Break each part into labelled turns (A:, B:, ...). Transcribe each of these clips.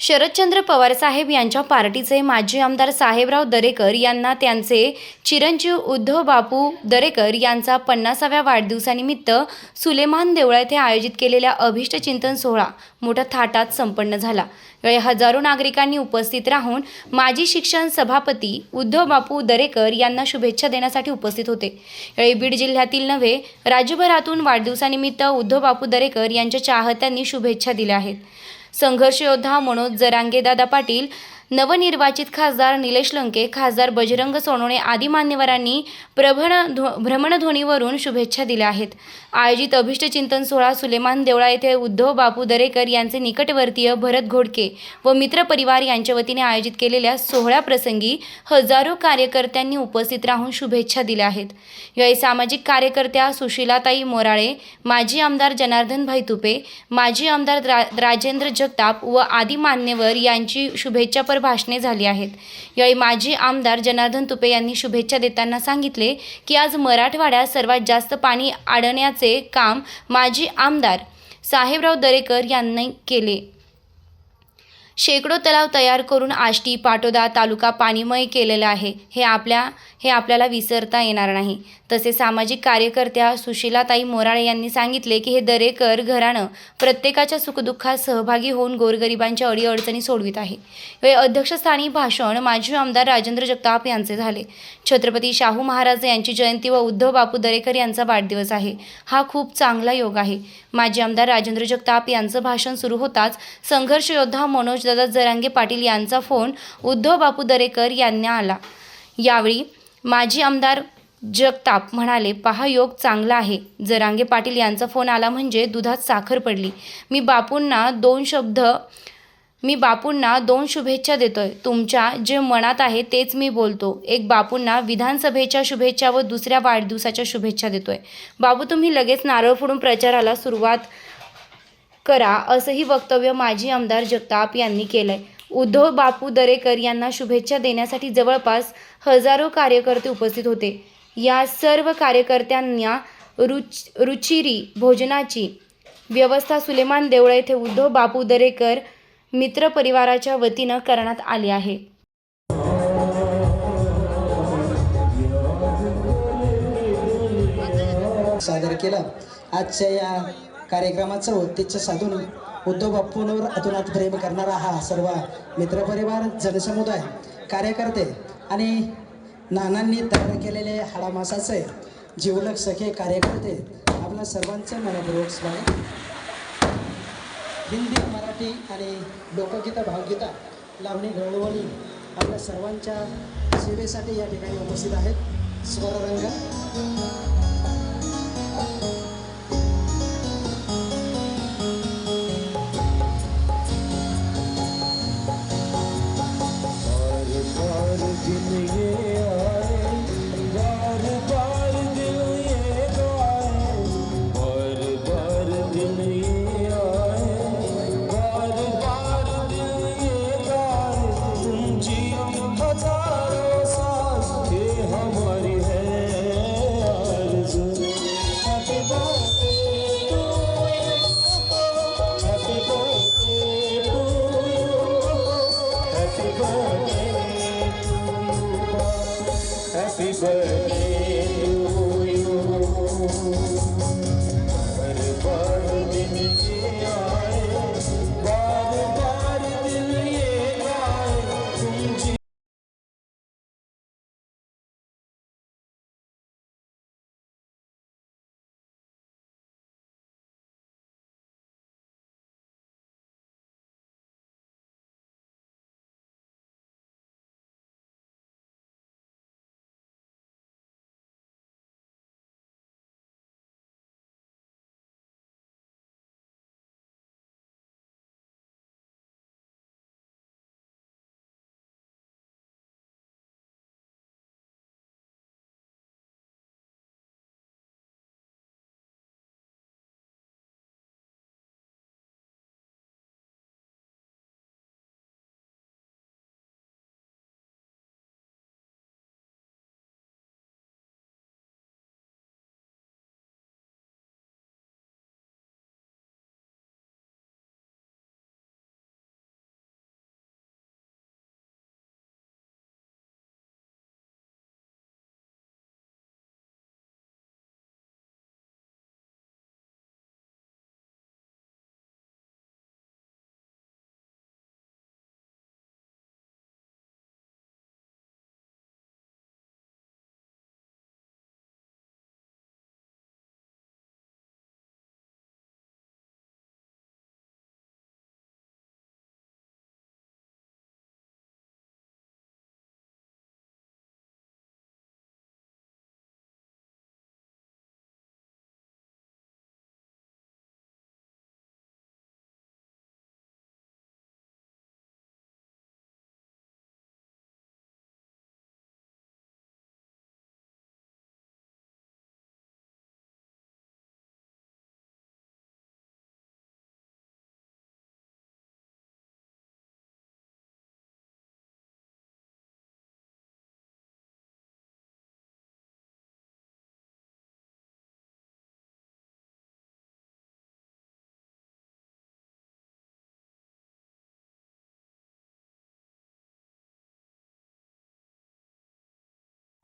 A: शरदचंद्र पवार साहेब यांच्या पार्टीचे माजी आमदार साहेबराव दरेकर यांना त्यांचे चिरंजीव उद्धव बापू दरेकर यांचा पन्नासाव्या वाढदिवसानिमित्त सुलेमान देवळा येथे आयोजित केलेल्या अभिष्टचिंतन सोहळा मोठ्या थाटात संपन्न झाला. यावेळी हजारो नागरिकांनी उपस्थित राहून माजी शिक्षण सभापती उद्धव बापू दरेकर यांना शुभेच्छा देण्यासाठी उपस्थित होते. यावेळी बीड जिल्ह्यातील नव्हे राज्यभरातून वाढदिवसानिमित्त उद्धव बापू दरेकर यांच्या चाहत्यांनी शुभेच्छा दिल्या आहेत. संघर्ष योद्धा मनोज जरांगेदादा पाटील नवनिर्वाचित खासदार निलेश लंके खासदार बजरंग सोनवणे आदी मान्यवरांनी प्रभण ध्व भ्रमणध्वनीवरून शुभेच्छा दिल्या आहेत. आयोजित अभिष्टचिंतन सोहळा सुलेमान देवळा येथे उद्धव बापू दरेकर यांचे निकटवर्तीय भरत घोडके व मित्रपरिवार यांच्या वतीने आयोजित केलेल्या सोहळ्याप्रसंगी हजारो कार्यकर्त्यांनी उपस्थित राहून शुभेच्छा दिल्या आहेत. यावेळी सामाजिक कार्यकर्त्या सुशीलाताई मोराळे माजी आमदार जनार्दनभाई तुपे माजी आमदार रा राजेंद्र जगताप व आदी मान्यवर यांची शुभेच्छा शुभेच्छापर भाषणे झाली आहेत. यावेळी माजी आमदार जनार्दन तुपे यांनी शुभेच्छा देताना सांगितले की आज मराठवाड्यात सर्वात जास्त पाणी आडण्याचे काम माजी आमदार साहेबराव दरेकर यांनी केले. शेकडो तलाव तयार करून आष्टी पाटोदा तालुका पाणीमय केलेला आहे. हे आपल्या हे आपल्याला विसरता येणार नाही. तसे सामाजिक कार्यकर्त्या सुशीलाताई मोराळे यांनी सांगितले की हे दरेकर घराणं प्रत्येकाच्या सुखदुःखात सहभागी होऊन गोरगरिबांच्या अडीअडचणी सोडवित आहे. हे अध्यक्षस्थानी भाषण माजी आमदार राजेंद्र जगताप यांचे झाले. छत्रपती शाहू महाराज यांची जयंती व उद्धव बापू दरेकर यांचा वाढदिवस आहे. हा खूप चांगला योग आहे. माजी आमदार राजेंद्र जगताप यांचं भाषण सुरू होताच संघर्ष योद्धा मनोजदादा जरांगे पाटील यांचा फोन उद्धव बापू दरेकर यांना आला. यावेळी माजी आमदार जगताप म्हणाले पहा योग चांगला आहे. जरांगे पाटील यांचा फोन आला म्हणजे दुधात साखर पडली. मी बापूंना दोन शब्द मी बापूंना दोन शुभेच्छा देतोय. तुमच्या जे मनात आहे तेच मी बोलतो. एक बापूंना विधानसभेच्या शुभेच्छा व दुसऱ्या वाढदिवसाच्या शुभेच्छा देतोय. बाबू तुम्ही लगेच नारळ फोडून प्रचाराला सुरुवात करा असंही वक्तव्य माजी आमदार जगताप यांनी केलंय. उद्धव बापू दरेकर यांना शुभेच्छा देण्यासाठी जवळपास हजारो कार्यकर्ते उपस्थित होते. या सर्व कार्यकर्त्यांना रुच रुचिरी भोजनाची व्यवस्था सुलेमान देवळा येथे उद्धव बापू दरेकर मित्र परिवाराच्या वतीनं करण्यात आली आहे.
B: सादर केला. आजच्या या कार्यक्रमाचं उद्देश साधून उद्धव बाप्पूंवर अतुनात प्रेम करणारा हा सर्व मित्रपरिवार जनसमुदाय कार्यकर्ते आणि नानांनी तयार केलेले हाडामासाचे जीवलक सखे कार्यकर्ते आपल्या सर्वांचं मनपूर्वक स्वागत. हिंदी मराठी आणि लोकगीता भावगीता लावणी घडवणी आपल्या सर्वांच्या सेवेसाठी या ठिकाणी उपस्थित आहेत. स्वररंग
C: बार you.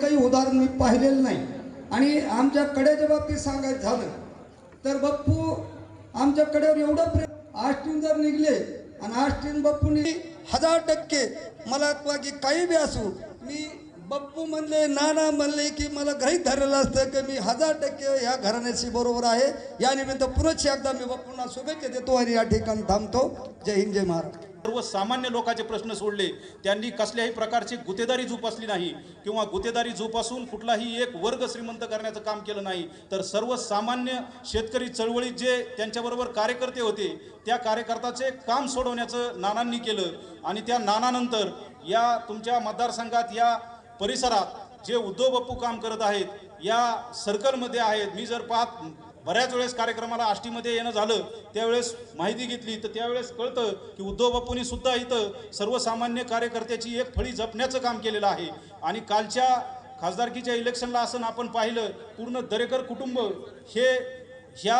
D: काही उदाहरण मी पाहिलेलं नाही. आणि आमच्या कड्याच्या बाबतीत सांगायचं झालं तर बप्पू आमच्या कड्यावर एवढं प्रेम आष्टीन जर निघले आणि आष्टीन बप्पूनी हजार टक्के मला की काही बी असू मी बप्पू म्हणले नाना म्हणले की मला घरीच धरलेलं असतं की मी हजार टक्के ह्या घराण्याशी बरोबर आहे. या निमित्त पुनश्च एकदा मी बप्पूंना शुभेच्छा देतो आणि या ठिकाणी थांबतो. जय हिंद जय महाराज
E: सर्वसामान्य लोकांचे प्रश्न सोडले. त्यांनी कसल्याही प्रकारची गुतेदारी जोपासली नाही किंवा गुतेदारी जोपासून कुठलाही एक वर्ग श्रीमंत करण्याचं काम केलं नाही. तर सर्वसामान्य शेतकरी चळवळीत जे त्यांच्याबरोबर कार्यकर्ते होते त्या कार्यकर्त्याचे काम सोडवण्याचं नानांनी केलं. आणि त्या नानानंतर या तुमच्या मतदारसंघात या परिसरात जे उद्धव बाप्पू काम करत आहेत या सर्कलमध्ये आहेत. मी जर पाहत बऱ्याच वेळेस कार्यक्रमाला आष्टीमध्ये येणं झालं त्यावेळेस माहिती घेतली तर त्यावेळेस कळतं की उद्धव बापूंनी सुद्धा इथं सर्वसामान्य कार्यकर्त्याची एक फळी जपण्याचं काम केलेलं आहे. आणि कालच्या खासदारकीच्या इलेक्शनला असं आपण पाहिलं पूर्ण दरेकर कुटुंब हे ह्या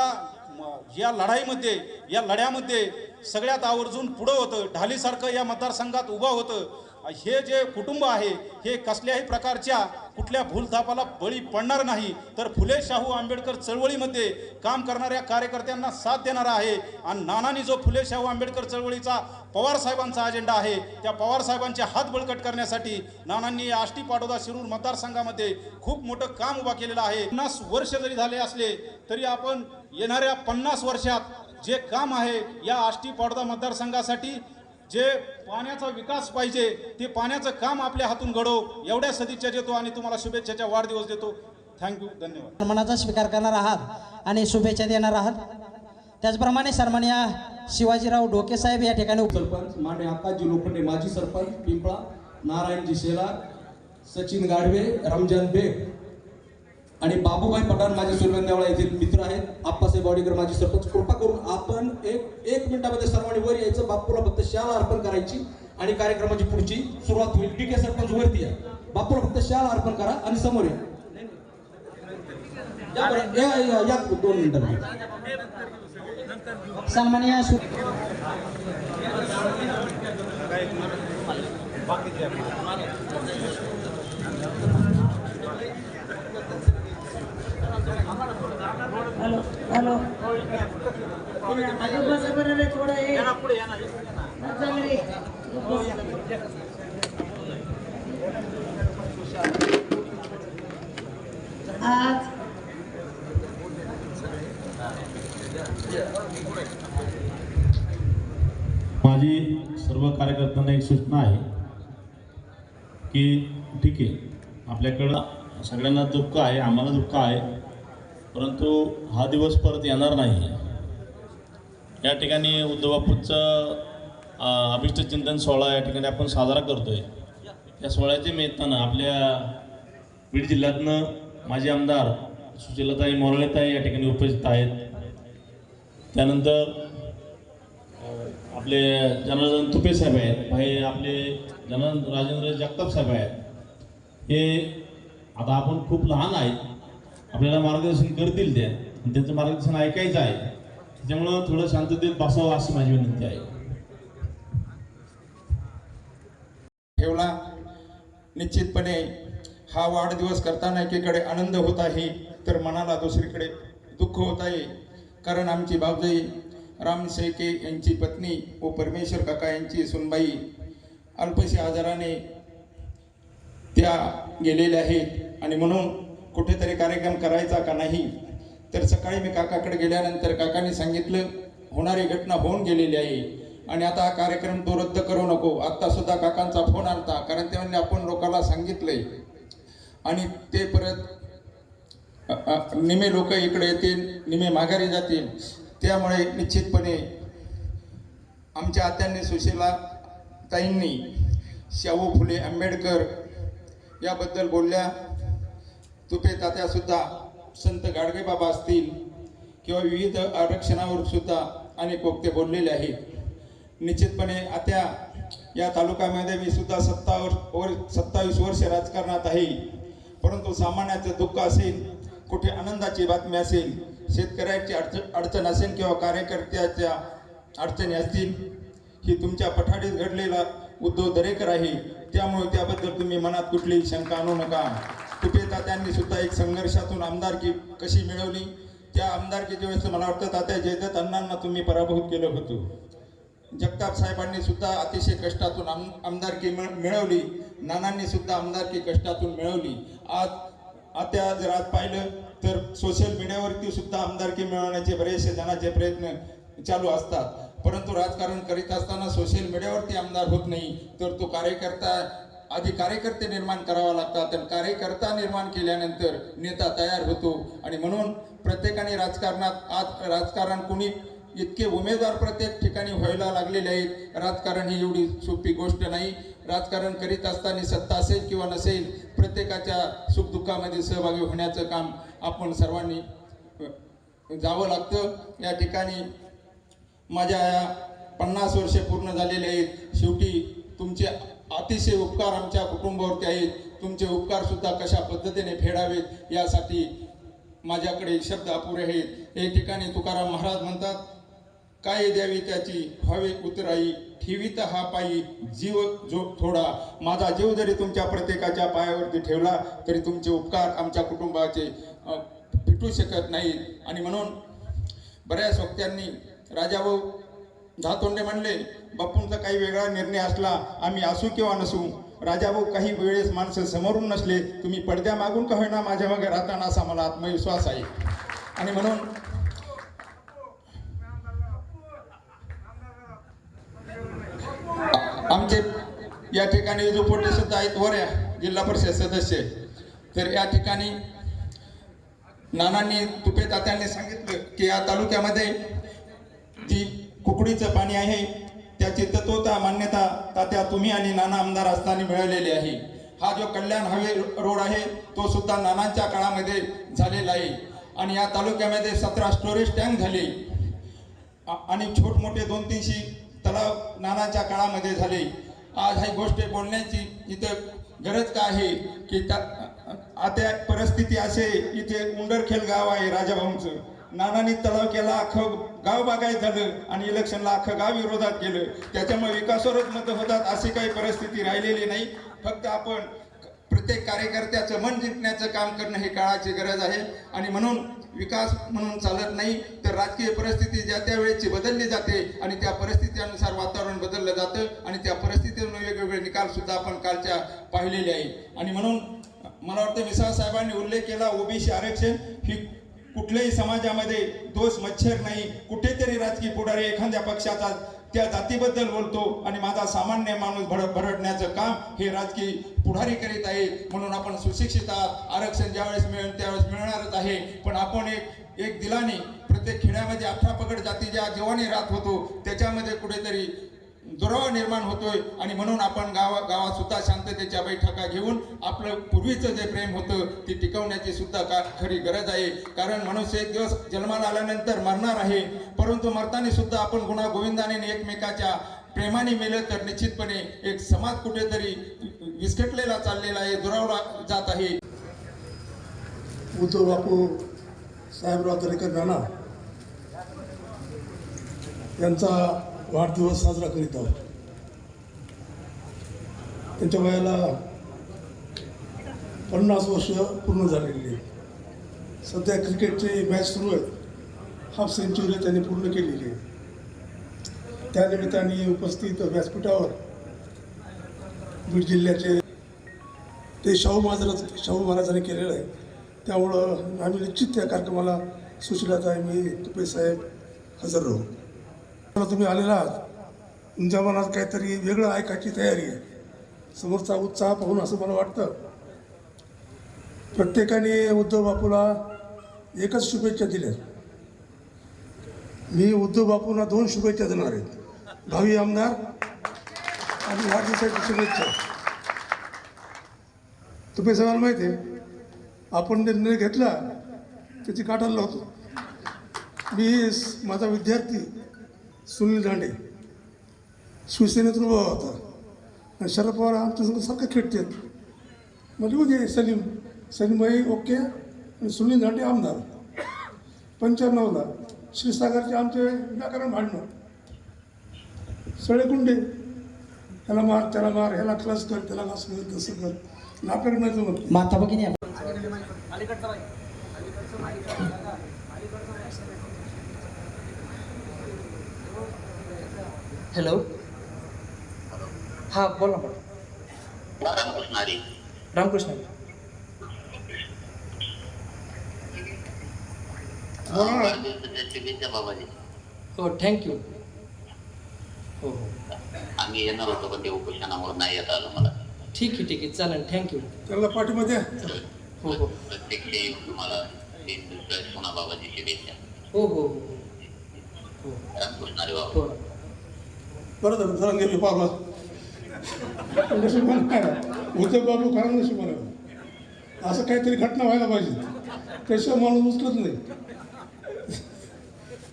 E: या लढाईमध्ये या लढ्यामध्ये सगळ्यात आवर्जून पुढं होतं. ढालीसारखं या मतदारसंघात उभं होतं. हे जे कुटुंब आहे हे कसल्याही प्रकारच्या कुठल्या भूलथापाला बळी पडणार नाही. तर फुले शाहू आंबेडकर चळवळीमध्ये काम करणाऱ्या कार्यकर्त्यांना साथ देणारा आहे. आणि नानानी जो फुले शाहू आंबेडकर चळवळीचा पवार साहेबांचा अजेंडा आहे त्या पवार साहेबांचे हात बळकट करण्यासाठी नानांनी या आष्टी पाटोदा शिरूर मतदारसंघामध्ये खूप मोठं काम उभा केलेलं आहे. पन्नास वर्ष जरी झाले असले तरी आपण येणाऱ्या पन्नास वर्षात जे काम आहे या आष्टी पाटोदा मतदारसंघासाठी जे पाण्याचा विकास पाहिजे ते पाण्याचं काम आपल्या हातून घडव एवढ्या सदिच्छा देतो आणि तुम्हाला शुभेच्छाच्या वाढदिवस देतो. थँक्यू धन्यवाद.
B: सन्मानाचा स्वीकार करणार आहात आणि शुभेच्छा देणार आहात. त्याचप्रमाणे सन्मान्य शिवाजीराव डोके साहेब या ठिकाणी
F: सरपंच मान्य आकाशजी लोखंडे माजी सरपंच पिंपळा नारायणजी शेलार सचिन गाडवे रमजान बेग. आणि बाबूभाई पठाण माझे सुरगन येथील मित्र आहेत. आप्पासाहेब वाडीकर माझे सरपंच. कृपा करून आपण एक एक मिनिटामध्ये सर्वांनी वर यायचं. बापूला फक्त शाळा अर्पण करायची आणि कार्यक्रमाची पुढची सुरुवात होईल. डी के सरपंच वरती या. बापूला फक्त शाळा अर्पण करा आणि समोर या. या या या- दोन मिनिटांनी
B: सन्मान्य
G: बाकी झालो थोडं हे आज
H: माझी सर्व कार्यकर्त्यांना एक सूचना आहे की ठीक आहे आपल्याकडं सगळ्यांना दुःख आहे आम्हाला दुःख आहे परंतु हा दिवस परत येणार नाही. या ठिकाणी उद्धवापूरचं अभिष्ट चिंतन सोहळा या ठिकाणी आपण साजरा करतोय. या सोहळ्याच्या निमित्तानं आपल्या बीड जिल्ह्यातनं माजी आमदार सुशीलताई मोरळेताई या ठिकाणी उपस्थित आहेत. त्यानंतर आपले जनार्दन तुपे साहेब आहेत. भाई आपले जनार्दन राजेंद्र जगताप साहेब आहेत. हे आता आपण खूप लहान आहेत. आपल्याला मार्गदर्शन करतील ते आणि त्यांचं मार्गदर्शन ऐकायचं आहे. त्याच्यामुळं थोडं शांततेत बसावं अशी माझी विनंती आहे.
I: ठेवला. निश्चितपणे हा वाढदिवस करताना एकीकडे आनंद होत आहे तर मनाला दुसरीकडे दुःख होत आहे. कारण आमची बाबजाई राम शेके यांची पत्नी व परमेश्वर काका यांची सुनबाई अल्पशी आजाराने त्या गेलेल्या आहेत. आणि म्हणून कुठेतरी कार्यक्रम करायचा का नाही? तर सकाळी मी काकाकडे गेल्यानंतर काकाने सांगितलं होणारी घटना होऊन गेलेली आहे आणि आता हा कार्यक्रम तो रद्द करू नको. आत्तासुद्धा काकांचा फोन आणता कारण त्यांनी आपण लोकांना सांगितलंय. आणि ते परत निमे लोक इकडे येतील निमे माघारी जातील. त्यामुळे निश्चितपणे आमच्या आत्यांनी सुशीला ताईंनी शाहू फुले आंबेडकर याबद्दल बोलल्या. तुपे तात्या सुद्धा संत गाडगे बाबा असतील किंवा विविध आरक्षणावर सुद्धा अनेक वक्ते बोललेले आहेत. निश्चितपणे आता या तालुक्यामध्ये मी सुद्धा सत्ता वर सत्तावीस वर्ष राजकारणात आहे. परंतु सामान्याचं दुःख असेल कुठे आनंदाची बातमी असेल शेतकऱ्याची अडचण अडचण असेल किंवा कार्यकर्त्याच्या अडचणी असतील ही तुमच्या पठाडीत घडलेला उद्धव दरेकर आहे. त्यामुळे त्याबद्दल तुम्ही मनात कुठलीही शंका आणू नका. तुपे तात्यांनी सुद्धा एक संघर्षातून आमदारकी कशी मिळवली? त्या आमदारकीच्या वेळेस मला वाटतं तात्या जयदत्त अण्णांना तुम्ही पराभूत केलं होतं. जगताप साहेबांनी सुद्धा अतिशय कष्टातून आम आमदारकी मिळ- मिळवली. नानांनी सुद्धा आमदारकी कष्टातून मिळवली. आज आता जर आज पाहिलं तर सोशल मीडियावरती सुद्धा आमदारकी मिळवण्याचे बरेचसे जणांचे प्रयत्न चालू असतात. परंतु राजकारण करीत असताना सोशल मीडियावरती आमदार होत नाही. तर तो कार्यकर्ता आधी कार्यकर्ते निर्माण करावा लागतात आणि कार्यकर्ता निर्माण केल्यानंतर नेता तयार होतो. आणि म्हणून प्रत्येकाने राजकारणात आज राजकारण कुणी इतके उमेदवार प्रत्येक ठिकाणी व्हायला लागलेले आहेत राजकारण ही एवढी सोपी गोष्ट नाही. राजकारण करीत असताना सत्ता असेल किंवा नसेल प्रत्येकाच्या सुखदुःखामध्ये सहभागी होण्याचं काम आपण सर्वांनी जावं लागतं. या ठिकाणी माझ्या या पन्नास वर्षे पूर्ण झालेले आहेत. शेवटी तुमचे अतिशय उपकार आमच्या कुटुंबावरती आहेत तुमचे उपकार सुद्धा कशा पद्धतीने फेडावेत यासाठी माझ्याकडे शब्द अपुरे आहेत. एक ठिकाणी तुकाराम महाराज म्हणतात काय द्यावी त्याची? व्हावे उतराई. ठेवीत हा पायी जीव जो थोडा. माझा जीव जरी तुमच्या प्रत्येकाच्या पायावरती ठेवला तरी तुमचे उपकार आमच्या कुटुंबाचे फिटू शकत नाहीत. आणि म्हणून बऱ्याच वक्त्यांनी राजाभाऊ धातोंडे म्हणले बापूंचा काही वेगळा निर्णय असला आम्ही असू किंवा नसू राजाभाऊ काही वेळेस माणसं समोरून नसले तुम्ही पडद्या मागून का होईना माझ्या मागे राहताना असा मला आत्मविश्वास आहे. आणि म्हणून आमचे या ठिकाणी जो पोटे सुद्धा आहेत वऱ्या जिल्हा परिषद सदस्य. तर या ठिकाणी नानांनी तुपे तात्यांनी सांगितलं की या तालुक्यामध्ये ती कुकडीचं पाणी आहे त्याची तत्वता मान्यता तात्या तुम्ही आणि नाना आमदार असताना मिळालेली आहे हा जो कल्याण हवे रोड आहे तो सुद्धा नानांच्या काळामध्ये झालेला आहे आणि या तालुक्यामध्ये सतरा स्टोरेज टँक झाले आणि आणि छोटमोठे दोन तीनशे तलाव नानाच्या काळामध्ये झाले आज ही गोष्ट बोलण्याची इथं गरज का आहे की त्या आता परिस्थिती असे इथे उंडरखेल गाव आहे राजाभाऊंचं नानांनी तलाव केला अख्खं गाव बागायत झालं आणि इलेक्शनला अख्खं गाव विरोधात गेलं. त्याच्यामुळे विकासावरच मतं होतात अशी काही परिस्थिती राहिलेली नाही. फक्त आपण प्रत्येक कार्यकर्त्याचं मन जिंकण्याचं काम करणं हे काळाची गरज आहे. आणि म्हणून विकास म्हणून चालत नाही तर राजकीय परिस्थिती ज्या त्या वेळेची बदलली जाते आणि त्या परिस्थितीनुसार वातावरण बदललं जातं आणि त्या परिस्थितीवरून वेगवेगळे निकालसुद्धा आपण कालच्या पाहिलेले आहे. आणि म्हणून मला वाटतं मिसाळ साहेबांनी उल्लेख केला ओबीसी आरक्षण ही कुठल्याही समाजामध्ये दोष मच्छर नाही कुठेतरी राजकीय पुढारी एखाद्या पक्षाचा त्या जातीबद्दल बोलतो आणि माझा सामान्य माणूस भर भरडण्याचं काम हे राजकीय पुढारी करीत आहे म्हणून आपण सुशिक्षित आहात. आरक्षण ज्यावेळेस मिळेल त्यावेळेस मिळणारच आहे. पण आपण एक एक दिलाने प्रत्येक खेड्यामध्ये अठरा पकड जाती ज्या जीवाने राहत होतो त्याच्यामध्ये कुठेतरी दुरावा निर्माण होतोय आणि म्हणून आपण गावा गावात सुद्धा शांततेच्या बैठका घेऊन आपलं पूर्वीचं जे प्रेम होतं ते टिकवण्याची सुद्धा का खरी गरज आहे. कारण मनुष्य एक दिवस जन्माला आल्यानंतर मरणार आहे. परंतु मरताना सुद्धा आपण गुणा गोविंदाने एकमेकाच्या प्रेमाने मेलं तर निश्चितपणे एक समाज कुठेतरी विस्कटलेला चाललेला आहे दुरावला जात आहे.
J: उद्धव बापू साहेबराव दरेकर नाना यांचा वाढदिवस साजरा करीत आहोत. त्यांच्या वयाला पन्नास वर्ष पूर्ण झालेली आहे. सध्या क्रिकेटची मॅच सुरू आहेत हाफ सेंचुरी त्यांनी पूर्ण केलेली आहे. त्यानिमित्ताने उपस्थित व्यासपीठावर बीड जिल्ह्याचे ते शाहू महाराज शाहू महाराजांनी केलेलं आहे. त्यामुळं आम्ही निश्चित त्या कार्यक्रमाला सुशिलात आहे मी तुपे साहेब हजर राहू. तुम्ही आलेला आहात. तुमच्या मनात काहीतरी वेगळं ऐकायची तयारी आहे. समोरचा उत्साह पाहून असं मला वाटतं. प्रत्येकाने उद्धव बापूला एकच शुभेच्छा दिल्या. मी उद्धव बापूंना दोन शुभेच्छा देणार आहेत भावी आमदार आणि वाढदिवसाची शुभेच्छा. तुम्ही सगळ्यांना माहिती आहे आपण निर्णय घेतला त्याची काटाला होतो मी माझा विद्यार्थी सुनील दांडे शिवसेनेतून उभा होता. आणि शरद पवार आमच्या संग सारखं खेळतात म्हणजे उद्या सलीम सलीमभाई ओके. आणि सुनील दांडे आमदार. पंच्याण्णवला क्षीरसागरचे आमचे व्याकरण भांडणं. सळेकुंडे ह्याला मार त्याला मार ह्याला क्लास कर त्याला क्लास कर तसं कर. आपल्याकडे नाही जमत.
B: माता भगिनी हॅलो हां बोला बोला. रामकृष्ण हो थँक्यू हो हो
K: आम्ही येणार होतो पण ते उपोषणामुळे नाही येता आलं मला.
B: ठीक आहे ठीक आहे. चालेल थँक्यू
J: त्याला पाठिंबा द्या.
B: हो हो.
K: प्रत्यक्ष येऊन तुम्हाला तीन दिवसात सोना बाबाची शुभेच्छा
B: हो हो हो.
K: रामकृष्णारी बाबा.
B: हो
J: बरं झालं जरा गेले बाबा. नशिबान काय उद्धव बाबू कारण नशिबान आहे. असं काहीतरी घटना व्हायला पाहिजे. त्याशिवाय माणूस उचलत नाही.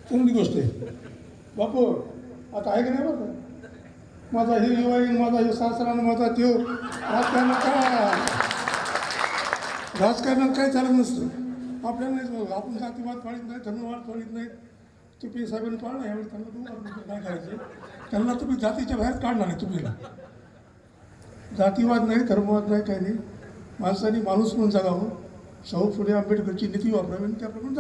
J: चांगली गोष्ट आहे. बापू आता आहे की नाही बरं माझा हे युवाईन माझा हे सासरानं माझा त्यो राजकारणात काय? राजकारणात काय चालत नसतं. आपल्याला नाहीच बघा. आपण जातीवाद पाळीत नाही धर्मवाद पाळीत नाही. तुम्ही साहेबांनी पाळला यावेळी त्यांना तुम्हाला काय करायचे. त्यांना तुम्ही जातीच्या बाहेर काढणार आहे तुम्ही जातीवाद नाही धर्मवाद नाही काही नाही. माणसाने माणूस म्हणून जगावं. शाहू फुले आंबेडकरची नीती वापरावी आणि त्याप्रमाणे